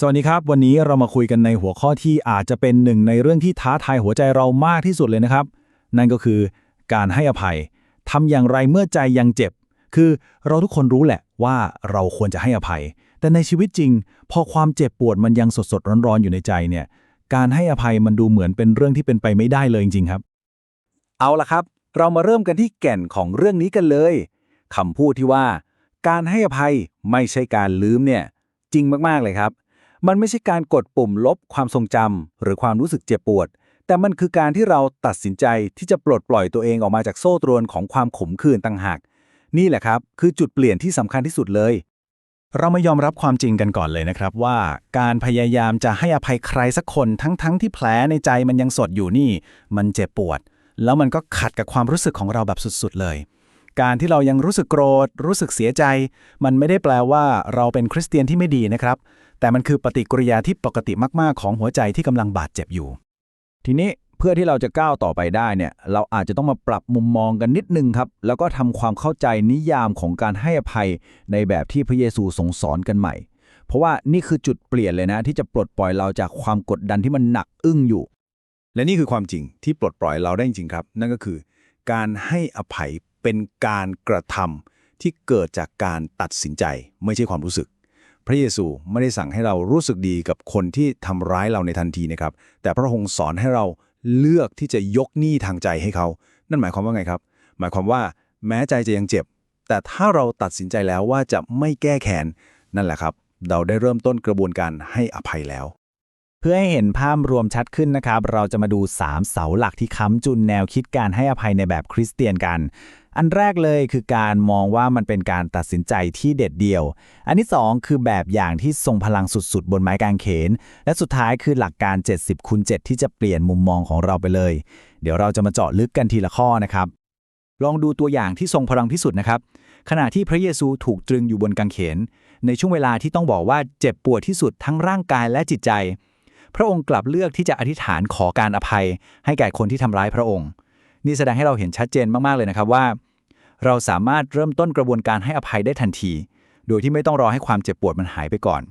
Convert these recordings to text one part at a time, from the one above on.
สวัสดีครับ วันนี้เรามาคุยกันในหัวข้อที่อาจจะเป็นหนึ่งในเรื่องที่ท้าทายหัวใจเรามากที่สุดเลยนะครับ นั่นก็คือการให้อภัยทำอย่างไรเมื่อใจยังเจ็บ คือเราทุกคนรู้แหละว่าเราควรจะให้อภัย แต่ในชีวิตจริง พอความเจ็บปวดมันยังสดๆร้อนๆอยู่ในใจเนี่ย การให้อภัยมันดูเหมือนเป็นเรื่องที่เป็นไปไม่ได้เลยจริงๆครับ เอาละครับ เรามาเริ่มกันที่แก่นของเรื่องนี้กันเลยคำพูดที่ว่า การให้อภัยไม่ใช่การลืมเนี่ย จริงมากๆเลยครับ มันไม่ใช่การกดปุ่มลบความทรงจำหรือความรู้สึกเจ็บปวด แต่มันคือการที่เราตัดสินใจที่จะปลดปล่อยตัวเองออกมาจากโซ่ตรวนของความขมขื่นต่างหาก นี่แหละครับ คือจุดเปลี่ยนที่สำคัญที่สุดเลย เรามายอมรับความจริงกันก่อนเลยนะครับว่า การพยายามจะให้อภัยใครสักคนทั้งๆทที่แผลในใจมันยังสดอยู่นี่ มันเจ็บปวด แล้วมันก็ขัดกับความรู้สึกของเราแบบสุดๆ เลยการที่เรายังรู้สึกโกรธ รู้สึกเสียใจ มันไม่ได้แปลว่าเราเป็นคริสเตียนที่ไม่ดีนะครับ แต่มันคือปฏิกิริยาที่ปกติมาก ๆ ของหัวใจที่กำลังบาดเจ็บอยู่ ทีนี้เพื่อที่เราจะก้าวต่อไปได้เนี่ยเราอาจจะต้องมาปรับมุมมองกันนิดนึงครับ แล้วก็ทำความเข้าใจนิยามของการให้อภัยในแบบที่พระเยซูทรงสอนกันใหม่ เพราะว่านี่คือจุดเปลี่ยนเลยนะ ที่จะปลดปล่อยเราจากความกดดันที่มันหนักอึ้งอยู่ และนี่คือความจริงที่ปลดปล่อยเราได้จริงครับ นั่นก็คือ การให้อภัยเป็นการกระทำที่เกิดจากการตัดสินใจไม่ใช่ความรู้สึก พระเยซูไม่ได้สั่งให้เรารู้สึกดีกับคนที่ทำร้ายเราในทันทีนะครับ แต่พระองค์สอนให้เราเลือกที่จะยกหนี้ทางใจให้เขา นั่นหมายความว่าไงครับ หมายความว่าแม้ใจจะยังเจ็บ แต่ถ้าเราตัดสินใจแล้วว่าจะไม่แก้แค้นนั่นแหละครับ เราได้เริ่มต้นกระบวนการให้อภัยแล้ว เพื่อให้เห็นภาพรวมชัดขึ้นนะครับ เราจะมาดู 3 เสาหลักที่ค้ำจุนแนวคิดการให้อภัยในแบบคริสเตียนกัน อันแรกเลยคือการมองว่ามันเป็นการตัดสินใจที่เด็ดเดี่ยว อันที่ 2 คือแบบอย่างที่ทรงพลังสุดๆ บนไม้กางเขน และสุดท้ายคือหลักการ 70คูณ7ที่จะเปลี่ยนมุมมองของเราไปเลย เดี๋ยวเราจะมาเจาะลึกกันทีละข้อนะครับ ลองดูตัวอย่างที่ทรงพลังที่สุดนะครับ ขณะที่พระเยซูถูกตรึงอยู่บนกางเขน ในช่วงเวลาที่ต้องบอกว่าเจ็บปวดที่สุดทั้งร่างกายและจิตใจ พระองค์กลับเลือกที่จะอธิษฐานขอการอภัย ให้แก่คนที่ทำร้ายพระองค์ นี่แสดงให้เราเห็นชัดเจนมากๆเลยนะครับว่า เราสามารถเริ่มต้นกระบวนการให้อภัยได้ทันที โดยที่ไม่ต้องรอให้ความเจ็บปวดมันหายไปก่อน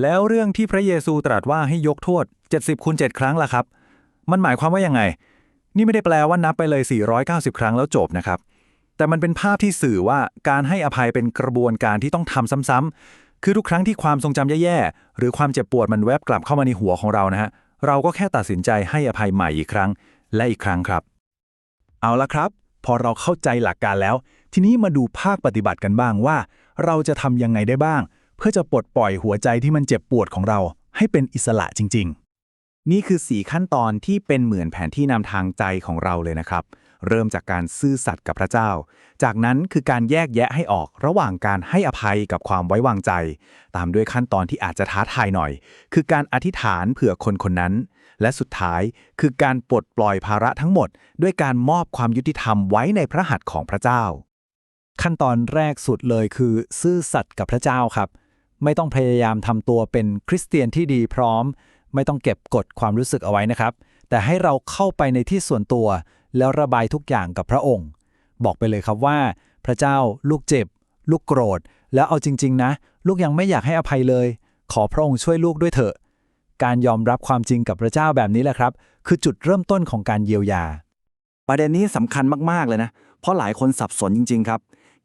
แล้วเรื่องที่พระเยซูตรัสว่าให้ยกโทษ 70คูณ7ครั้งล่ะครับ มันหมายความว่ายังไง นี่ไม่ได้แปลว่านับไปเลย 490 ครั้งแล้วจบนะครับ แต่มันเป็นภาพที่สื่อว่าการให้อภัยเป็นกระบวนการที่ต้องทำซ้ำๆคือทุกครั้งที่ความทรงจำแย่ๆหรือความเจ็บปวดมันแวบกลับเข้ามาในหัวของเรานะฮะเราก็แค่ตัดสินใจให้อภัยใหม่อีกครั้ง และอีกครั้งครับ เอาละครับ อเราเข้าใจหลักการแล้ว ทีนี้มาดูภาคปฏิบัติกันบ้างว่า เราจะทำยังไงได้บ้าง เพื่อจะปลดปล่อยหัวใจที่มันเจ็บปวดของเรา ให้เป็นอิสระจริง ๆ นี่คือ 4 ขั้นตอนที่เป็นเหมือนแผนที่นำทางใจของเราเลยนะครับ เริ่มจากการซื่อสัตย์กับพระเจ้า จากนั้นคือการแยกแยะให้ออกระหว่างการให้อภัยกับความไว้วางใจ ตามด้วยขั้นตอนที่อาจจะท้าทายหน่อย คือการอธิษฐานเผื่อคนคนนั้น และสุดท้ายคือการปลดปล่อยภาระทั้งหมด ด้วยการมอบความยุติธรรมไว้ในพระหัตถ์ของพระเจ้า ขั้นตอนแรกสุดเลยคือ ซื่อสัตย์กับพระเจ้าครับ ไม่ต้องพยายามทำตัวเป็นคริสเตียนที่ดีพร้อม ไม่ต้องเก็บกดความรู้สึกเอาไว้นะครับ แต่ให้เราเข้าไปในที่ส่วนตัว แล้วระบายทุกอย่างกับพระองค์ บอกไปเลยครับว่า พระเจ้าลูกเจ็บ ลูกโกรธ แล้วเอาจริง ๆ นะ ลูกยังไม่อยากให้อภัยเลย ขอพระองค์ช่วยลูกด้วยเถอะ การยอมรับความจริงกับพระเจ้าแบบนี้แหละครับ คือจุดเริ่มต้นของการเยียวยา ประเด็นนี้สำคัญมากๆเลยนะ เพราะหลายคนสับสนจริง ๆ ครับ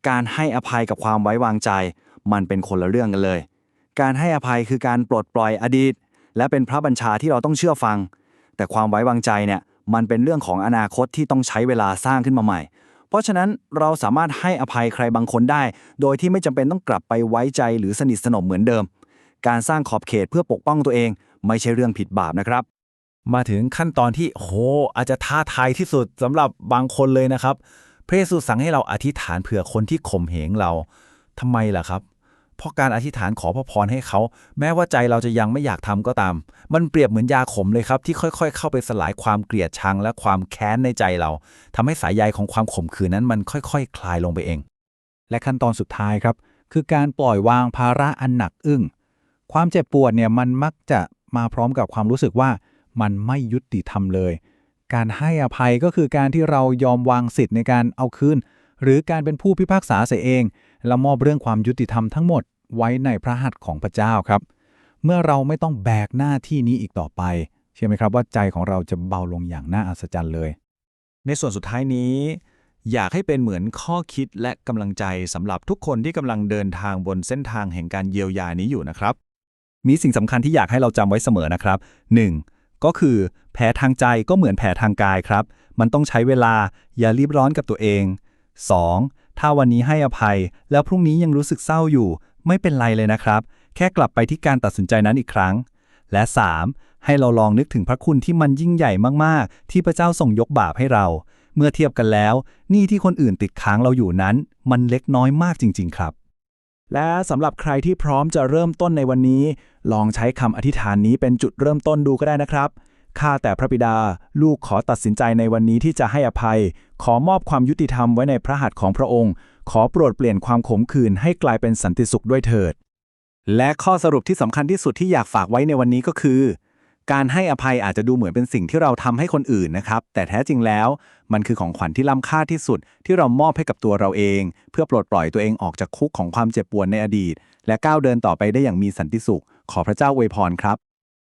การให้อภัยกับความไว้วางใจ มันเป็นคนละเรื่องกันเลย การให้อภัยคือการปลดปล่อยอดีต และเป็นพระบัญชาที่เราต้องเชื่อฟัง แต่ความไว้วางใจเนี่ยมันเป็นเรื่องของอนาคตที่ต้องใช้เวลาสร้างขึ้นมาใหม่ เพราะฉะนั้นเราสามารถให้อภัยใครบางคนได้ โดยที่ไม่จำเป็นต้องกลับไปไว้ใจหรือสนิทสนมเหมือนเดิม การสร้างขอบเขตเพื่อปกป้องตัวเอง ไม่ใช่เรื่องผิดบาปนะครับ มาถึงขั้นตอนที่โหอาจจะท้าทายที่สุดสำหรับบางคนเลยนะครับ พระเยซูสั่งให้เราอธิษฐานเผื่อคนที่ข่มเหงเราทำไมล่ะครับเพราะการอธิษฐานขอพระพรให้เขา แม้ว่าใจเราจะยังไม่อยากทำก็ตาม มันเปรียบเหมือนยาขมเลยครับ ที่ค่อยๆ เข้าไปสลายความเกลียดชังและความแค้นในใจเราทำให้สายใยของความขมขื่นนั้นมันค่อยๆคลายลงไปเอง และขั้นตอนสุดท้ายครับ คือการปล่อยวางภาระอันหนักอึ้ง ความเจ็บปวดเนี่ยมันมักจะ มาพร้อมกับความรู้สึกว่ามันไม่ยุติธรรมเลย การให้อภัยก็คือการที่เรายอมวางสิทธิ์ในการเอาคืน หรือการเป็นผู้พิพากษาเสียเอง แล้วมอบเรื่องความยุติธรรมทั้งหมดไว้ในพระหัตถ์ของพระเจ้าครับ เมื่อเราไม่ต้องแบกหน้าที่นี้อีกต่อไป เชื่อไหมครับว่าใจของเราจะเบาลงอย่างน่าอัศจรรย์เลย ในส่วนสุดท้ายนี้ อยากให้เป็นเหมือนข้อคิดและกำลังใจสำหรับทุกคนที่กำลังเดินทางบนเส้นทางแห่งการเยียวยานี้อยู่นะครับ มีสิ่งสำคัญที่อยากให้เราจำไว้เสมอนะครับ 1. ก็คือแผลทางใจก็เหมือนแผลทางกายครับ มันต้องใช้เวลาอย่ารีบร้อนกับตัวเอง 2. ถ้าวันนี้ให้อภัย แล้วพรุ่งนี้ยังรู้สึกเศร้าอยู่ ไม่เป็นไรเลยนะครับ แค่กลับไปที่การตัดสินใจนั้นอีกครั้ง และ 3. ให้เราลองนึกถึงพระคุณที่มันยิ่งใหญ่มากๆ ที่พระเจ้าส่งยกบาปให้เรา เมื่อเทียบกันแล้วหนี้ที่คนอื่นติดค้างเราอยู่นั้น มันเล็กน้อยมากจริง ๆ ครับ และสำหรับใครที่พร้อมจะเริ่มต้นในวันนี้ ลองใช้คำอธิษฐานนี้เป็นจุดเริ่มต้นดูก็ได้นะครับ ข้าแต่พระบิดา ลูกขอตัดสินใจในวันนี้ที่จะให้อภัย ขอมอบความยุติธรรมไว้ในพระหัตถ์ของพระองค์ ขอโปรดเปลี่ยนความขมขื่นให้กลายเป็นสันติสุขด้วยเถิด และข้อสรุปที่สำคัญที่สุดที่อยากฝากไว้ในวันนี้ก็คือ การให้อภัยอาจจะดูเหมือนเป็นสิ่งที่เราทำให้คนอื่นนะครับ แต่แท้จริงแล้ว มันคือของขวัญที่ล้ำค่าที่สุด ที่เรามอบให้กับตัวเราเอง เพื่อปลดปล่อยตัวเองออกจากคุกของความเจ็บปวดในอดีต และก้าวเดินต่อไปได้อย่างมีสันติสุข ขอพระเจ้าอวยพรครับ